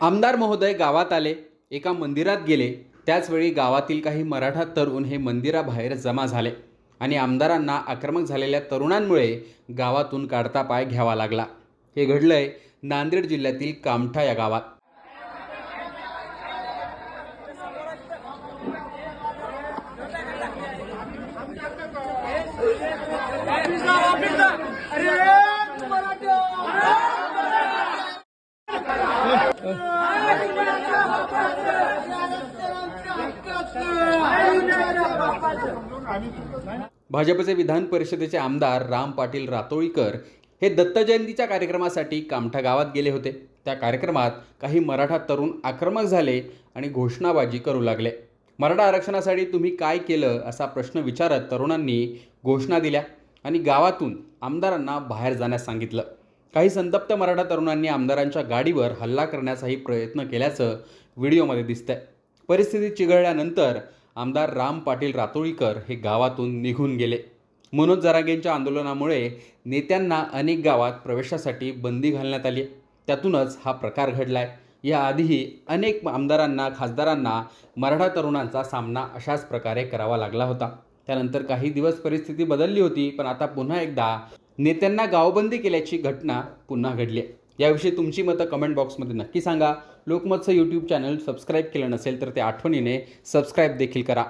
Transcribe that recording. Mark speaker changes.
Speaker 1: आमदार महोदय गावात आले एका मंदिरात गेले. त्याचवेळी गावातील काही मराठा तरुण हे मंदिराबाहेर जमा झाले आणि आमदारांना आक्रमक झालेल्या तरुणांमुळे गावातून काढता पाय घ्यावा लागला. हे घडलंय नांदेड जिल्ह्यातील कामठा या गावात. भाजपचे विधान परिषदेचे आमदार राम पाटील रातोळीकर हे दत्त जयंतीच्या कार्यक्रमासाठी कामठा गावात गेले होते. त्या कार्यक्रमात काही मराठा तरुण आक्रमक झाले आणि घोषणाबाजी करू लागले. मराठा आरक्षणासाठी तुम्ही काय केलं असा प्रश्न विचारत तरुणांनी घोषणा दिल्या. आणि गावातून आमदारांना बाहेर जाण्यास सांगितलं. काही संतप्त मराठा तरुणांनी आमदारांच्या गाडीवर हल्ला करण्याचाही प्रयत्न केल्याचं व्हिडिओमध्ये दिसतंय. परिस्थिती चिघळल्यानंतर आमदार राम पाटील रातोळीकर हे गावातून निघून गेले. मनोज जरागेंच्या आंदोलनामुळे नेत्यांना अनेक गावात प्रवेशासाठी बंदी घालण्यात आली त्यातूनच हा प्रकार घडलाय. याआधीही अनेक आमदारांना खासदारांना मराठा तरुणांचा सामना अशाच प्रकारे करावा लागला होता. त्यानंतर काही दिवस परिस्थिती बदलली होती पण आता पुन्हा एकदा नेत्यांना गावबंदी केल्याची घटना पुन्हा घडली आहे. याविषयी तुमची मतं कमेंट बॉक्समध्ये नक्की सांगा. लोकमतचं यूट्यूब चॅनल सबस्क्राईब केलं नसेल तर ते आठवणीने सबस्क्राईब देखील करा.